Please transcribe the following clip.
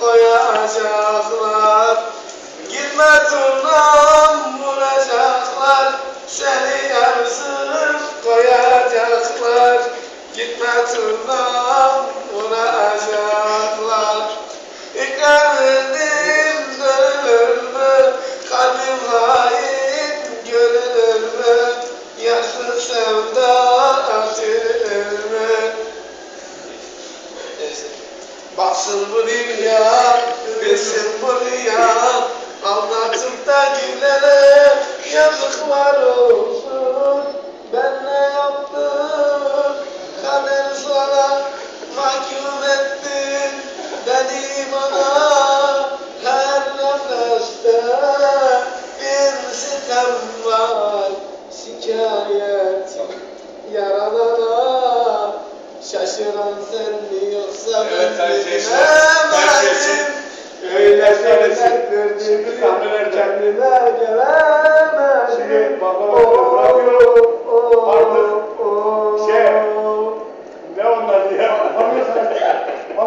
Koyacaklar Gitme turnam vuracaklar Seni yansıp koyacaklar Gitme turnam vuracaklar İkrar edin dönülür mü? Kalbim hain görülür mü? Yaşlı sevda atılır mı? Neyse. Baksın bu dünya, bilsin bu dünya. Anlatıp da gülene yazıklar olsun. Ben ne yaptım, kader sana mahkum ettin Beni bana her nefeste bir sitem var. Şikayet yaradana Şaşıran sen mi yoksa Evet, seyirciler, herkesin öyle söylesin. Şimdi. Kendime gelemedim Şimdi bırakıyorum.